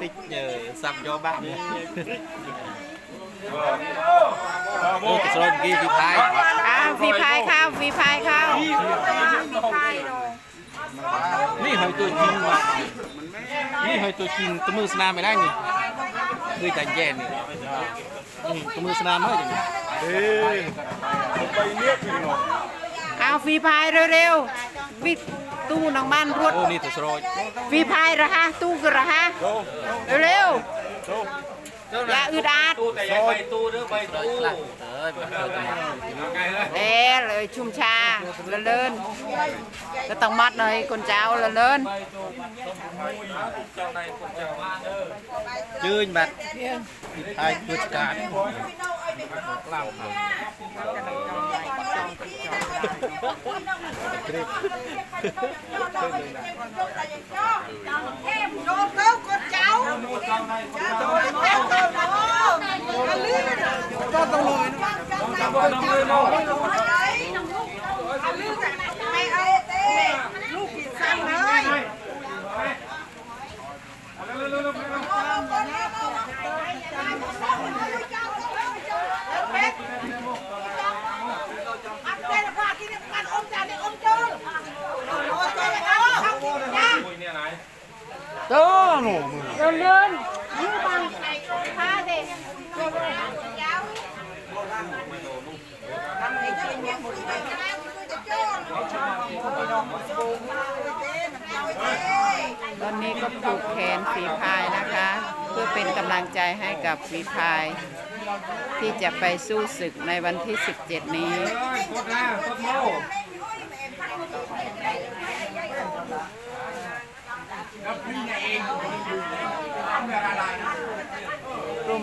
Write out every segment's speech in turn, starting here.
tích nhờ sắp cho bạn nữa Ô, cái số kia thì thái อ้าวฟรีพายเข้าฟรีพายเข้านี่หอยตัวจริงว่ะนี่หอยตัวจริงตัวมือสนามไม่ได้นี่ด้วยแต่แย่นี่นี่ตัวมือสนามเฮ้ยอย่างนี้เอาฟรีพายเร็วๆวิ ตู้น้องบ้านรวดโอ้นี่ตัวสโรยฟรีพายเหรอฮะตู้กันเหรอฮะเร็วๆอย่าอึดอัดตู้แต่ยังไปตู้เด้อไปตู้เออไปตู้ตัวนี้เด้เลยชุ่มชาละเลินก็ต้องมัดหน่อยคนเจ้าละเลิน ยืนบัดไทยผู้จัดการเลิน เลินยืบังพาเด็กตอนนี้ก็ผูกแขนฝีพายนะคะ เพื่อเป็นกำลังใจให้กับฝีพาย ที่จะไปสู้ศึกในวันที่ 17 นี้ ร่วม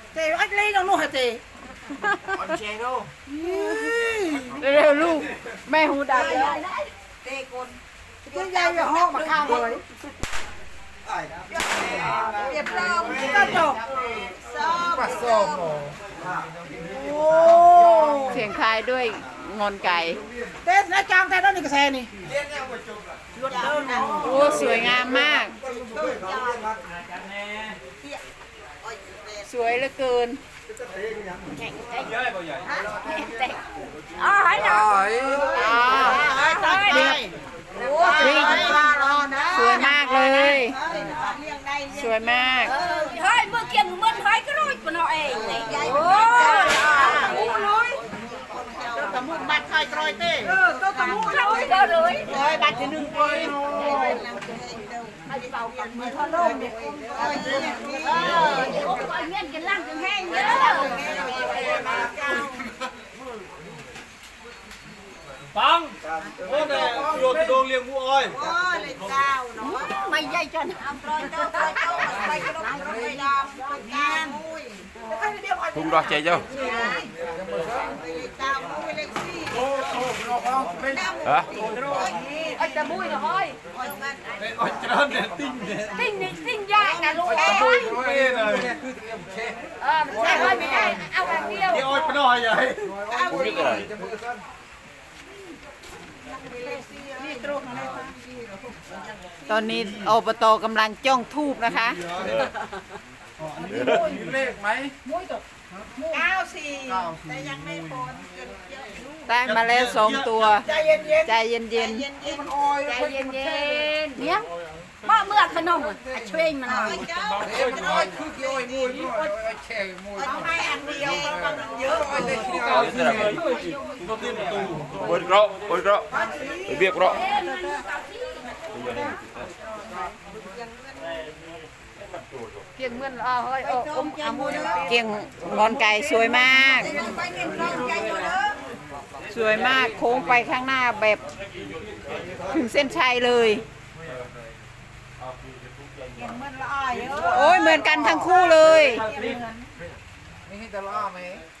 เจอัดลีน้องนู่นฮะเจเร็วลูก แม่หูดับแล้วเจคนเจยายอย่าห้องมาข้างเลยเรียบร้อยก็จบปัสสาวะโอ้เสียงคลายด้วยงอนไก่เต้นนะจางแต่นั่นนี่กระแสนี่โอ้สวยงามมาก สวยเหลือเกินอ๋อให้หน่อยอ๋อเรียบโอ้ยรอนะสวยมากเลย สวยมาก เฮ้ยเมื่อกี้มันเฮ้ยก็รู้ปนเอาเองนี่โอ้ยอู้เลยตะมุกบัตรใครตรอยเต้เออตัวตะมุกเข้าไปก็เลยตรอยบัตรที่หนึ่งปีเออเดี๋ย วไปเมียนกันล่างกันแห้งเด้อปังโอ้เนี่ยโยนโดงเลี้ยงวัวอ้อยโอ้ยเลยเก้าเนาะไม่ใหญ่จนตรอยเต้ตรอยเต้ไปกระโดดกระโดดดำไปกางมุ้ย Hùng đỏ chạy cho ดาวมุ้ยเลขสี่ Hả? ไอ้ตะบุยนะเฮ้ย Ôi, trơn nè, tinh nè ติ้งนี่ติ้งยากนะลูกเอ้ย Ôi, rồi เออมันใช่ไม่ได้เอาแบบเดียว Cái ôi, cái đòi vậy ตอนนี้อบตกำลังจ้องทูบนะคะ Lệch máy เก้าสี่แต่ยังไม่พ้นจนเยอะลูก ได้มาแล้วสองตัว ใจเย็นเย็นใจเย็นเย็นเย็นมันออยใจเย็นๆเนี่ยมาเมื่อขนมอะช่วยมันหน่อยเจ้ามันออยคือกี่ออยมุ้ยเอาให้อันเดียวก็กำลังเยอะ Ôi rõ, ôi rõ. Ôi biết rõ. เกียงเมื่อนอะเฮ้ยโอ้อมอามุนเกียงงอนไก่สวยมากยังไปเงินรองใจอยู่เด้อ สวยมากโค้งไปข้างหน้าแบบ ถึงเส้นชัยเลยเงินมันละออยโอ้ยเหมือนกันทั้งคู่เลยอันนี้สระเอียดส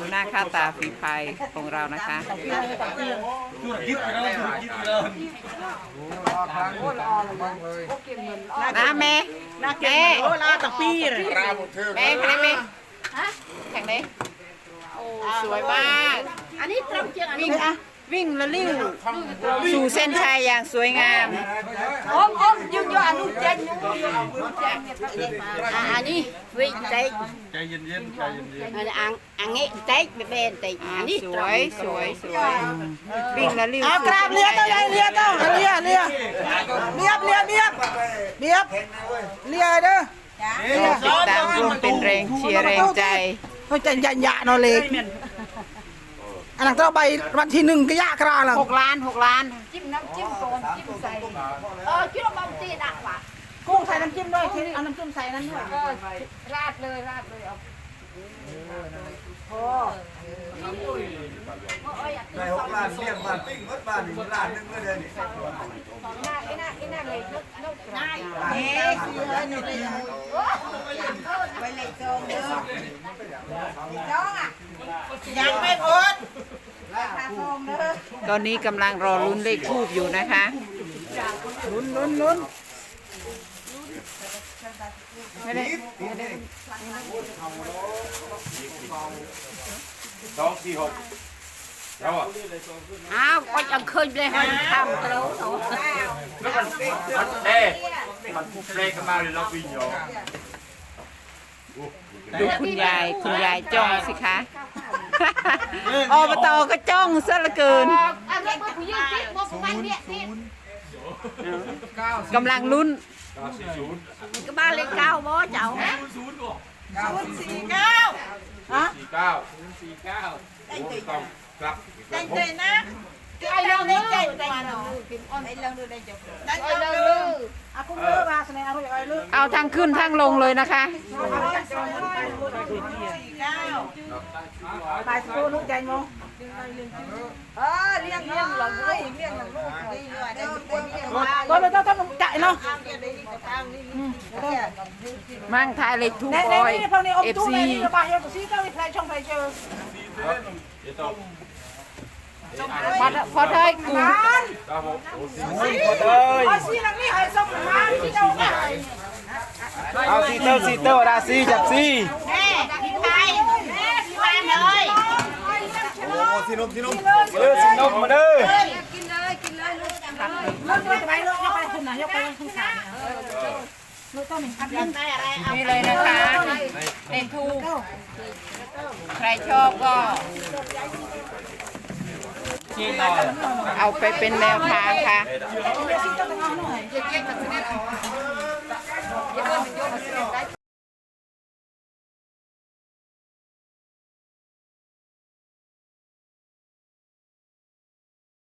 ดูหน้าค่าตาฝีพายของเรานะคะดูดยิบไปแล้วดูดยิบไปแล้วนะแม่น่าเก่งโอ้ลาตั้งปีเลย Ra một thêu แม่แข่งไหมแข่งไหมโอ้สวยมาก อันนี้ตรงเจียงอันวิ่นี้งอะ วิ่งละลิ้วสู่เส้นชัยอย่างสวยงามโอมโอมยืนอยู่อันนู้นเจนอยู่อ่าอันนี้วิ่งเตะใจเย็นๆใจเย็นอันนี้อังอังเงี้เตะเบนเตะอ่าอันนี้สวยสวยสวยวิ่งละลิ้วเอากราบเลียเต้าใหญ่เลียเต้าเลียเลียเลียบเลียบเลียบเลียบเลียเด้อก็ติดตามร่วมเป็นแรงเชียร์แรงใจเขาจะยันยะเนาะเล็ก อันนั้นต้องไปวันที่หนึ่งก็ยากกราหรอกหกล้านหกล้าน จิ้มน้ำจิ้มก่อนจิ้มใส่เออจิ้มลงตีดักว่ะกุ้งใส่น้ำจิ้มด้วยที่เอาน้ำจิ้มใส่นั้นด้วยเออราดเลยราดเลยเอาโอ้ยในหกล้านเลี้ยงบ้านปิ้งมดบ้านหนึ่งล้านหนึงก็เดือนนี่ไอ้น่าไอ้น่าเลยนกง่ายเอ๊ะสิเอ้ยนี่เลย ไปเลยจงเด้อน้องอะยังไม่พ้นราคาทองเด้อตอนนี้กำลังรอลุ้นเลขทูบอยู่นะคะ ลุ้นลุ้นลุ้นไม่ได้ Đó, xì hộp Đâu à? อ้าวก็ยังเคยเลยให้ทำกระ โหลก Nó còn Bắn Ê Bắn Lê cái mau thì nó bình rồi ดูคุณยายคุณยายจ้องสิคะอบตก็จ้องซะเหลือเกินอันนี้ผู้ยืนคิดว่าประมาณเนี้ยนี่กำลังลุ้น Đó, xì xuống ก็บ้านเลขเก้าบ่เจ้าสี่เก้า Xì cao Xì cao Uống không Gặp ใจใจนะไอ้เราเนี่ยใจใจไอ้เรื่องดูได้จบได้จไอ้บเราเลลืยออาคุณเลือกมาแสดงเอาอย่างไรเลือกเอาทั้งขึ้นทั้งลงเลยนะคะสี่เก้าไปสกูลูกใจมงเออเลี้ยงเลี้ยงหลังลูกเลี้ยงหลังลูกดีเลยได้ก็เลยต้องต้องจ่ายเนาะมั่งทายเลขทูบในบในอยนี่พวกนี้อมเอฟตู้ซีในนี่ระบายเยอะกว่าซีก็มีแพลช่อ พอพอเธอกู Ra một Ủa, xì ไอ้ซีหลังนี่หายส่งมาที่เจ้าแม่เอาซีเตอร์ซีเตอร์ดาซีจับซีแม่ที่ไปแม่ที่บ้านเลยโอ้สินมสินมเด้อสินมมาเด้อเลิกเลยไปเลิกยกไปคุณนะยกไปคุณขาลูกต้องมีคัดเล่นได้อะไรนี่เลยนะคะเลขทูใครชอบก็จีนหน่อย เอาไปเป็นแนวทางค่ะ เ